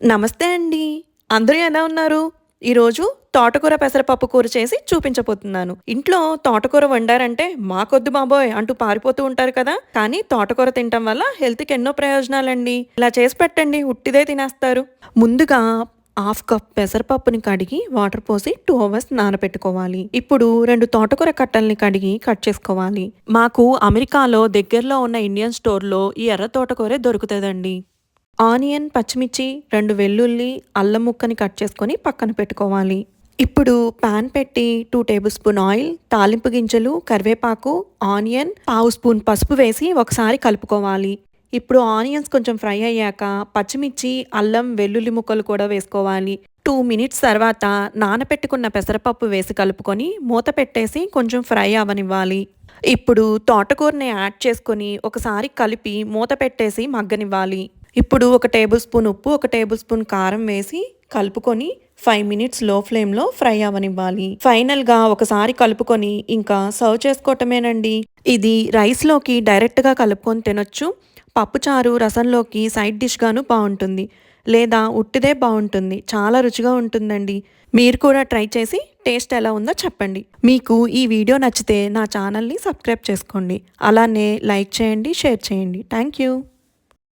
నమస్తే అండి. అందరూ ఎలా ఉన్నారు? ఈరోజు తోటకూర పెసరపప్పు కూర చేసి చూపించబోతున్నాను. ఇంట్లో తోటకూర వండారంటే మా కొద్ది బాబోయ్ అంటూ పారిపోతూ ఉంటారు కదా. కానీ తోటకూర తినటం వల్ల హెల్త్కి ఎన్నో ప్రయోజనాలండి. ఇలా చేసి పెట్టండి ఉట్టిదే తినేస్తారు. ముందుగా హాఫ్ కప్ పెసరపప్పుని కడిగి వాటర్ పోసి టూ అవర్స్ నానబెట్టుకోవాలి. ఇప్పుడు రెండు తోటకూర కట్టల్ని కడిగి కట్ చేసుకోవాలి. మాకు అమెరికాలో దగ్గరలో ఉన్న ఇండియన్ స్టోర్లో ఈ ఎర్ర తోటకూరే దొరుకుతుందండి. ఆనియన్ పచ్చిమిర్చి రెండు వెల్లుల్లి అల్లం ముక్కని కట్ చేసుకొని పక్కన పెట్టుకోవాలి. ఇప్పుడు పాన్ పెట్టి టూ టేబుల్ స్పూన్ ఆయిల్ తాలింపు గింజలు కరివేపాకు ఆనియన్ పావు స్పూన్ పసుపు వేసి ఒకసారి కలుపుకోవాలి. ఇప్పుడు ఆనియన్స్ కొంచెం ఫ్రై అయ్యాక పచ్చిమిర్చి అల్లం వెల్లుల్లి ముక్కలు కూడా వేసుకోవాలి. టూ మినిట్స్ తర్వాత నానపెట్టుకున్న పెసరపప్పు వేసి కలుపుకొని మూత పెట్టేసి కొంచెం ఫ్రై అవనివ్వాలి. ఇప్పుడు తోటకూరని యాడ్ చేసుకొని ఒకసారి కలిపి మూత పెట్టేసి మగ్గనివ్వాలి. ఇప్పుడు ఒక టేబుల్ స్పూన్ ఉప్పు ఒక టేబుల్ స్పూన్ కారం వేసి కలుపుకొని ఫైవ్ మినిట్స్లో ఫ్లేమ్లో ఫ్రై అవనివ్వాలి ఫైనల్గా ఒకసారి కలుపుకొని ఇంకా సర్వ్ చేసుకోవటమేనండి. ఇది రైస్లోకి డైరెక్ట్గా కలుపుకొని తినొచ్చు. పప్పుచారు రసంలోకి సైడ్ డిష్గాను బాగుంటుంది. లేదా ఉట్టిదే బాగుంటుంది. చాలా రుచిగా ఉంటుందండి. మీరు కూడా ట్రై చేసి టేస్ట్ ఎలా ఉందో చెప్పండి. మీకు ఈ వీడియో నచ్చితే నా ఛానల్ని సబ్స్క్రైబ్ చేసుకోండి. అలానే లైక్ చేయండి షేర్ చేయండి. Thank you